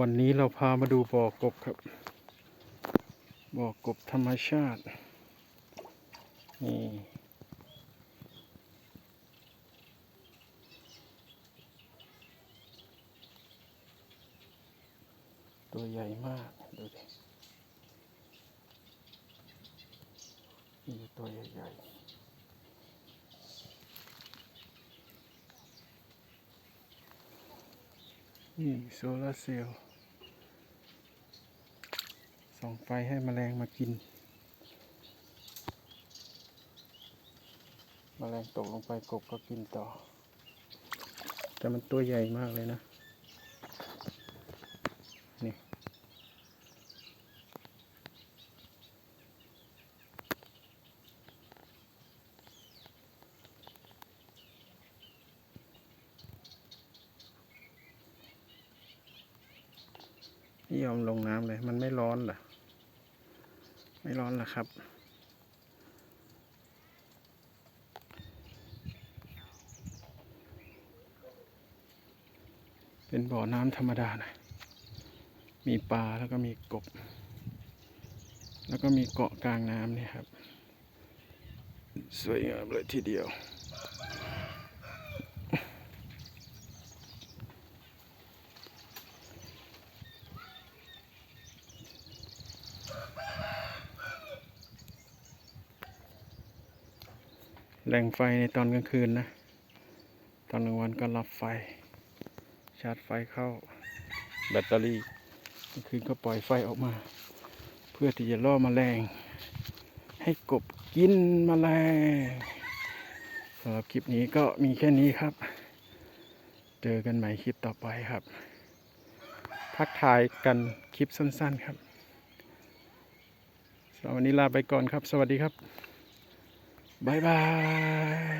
วันนี้เราพามาดูบ่อกบครับ บ่อกบธรรมชาติ นี่ ตัวใหญ่มาก ดูดินี่ตัวใหญ่ๆ นี่โซลาร์เซลล์ส่องไฟให้แมลงมากินแมลงตกลงไปกบก็กินต่อ แต่มันตัวใหญ่มากเลยนะ ไม่ยอมลงน้ำเลย มันไม่ร้อนเหรอ ไม่ร้อนเหรอครับ เป็นบ่อน้ำธรรมดานะมีปลาแล้วก็มีกบ แล้วก็มีเกาะกลางน้ำเนี่ยครับ สวยงามเลยทีเดียว แหล่งไฟในตอนกลางคืนนะ ตอนกลางวันก็รับไฟ ชาร์จไฟเข้าแบตเตอรี่กลางคืนก็ปล่อยไฟออกมา เพื่อที่จะล่อแมลง ให้กบกินแมลงสำหรับคลิปนี้ก็มีแค่นี้ครับ เจอกันใหม่คลิปต่อไปครับ ทักทายกันคลิปสั้นๆครับสำหรับวันนี้ลาไปก่อนครับ สวัสดีครับ บ๊ายบาย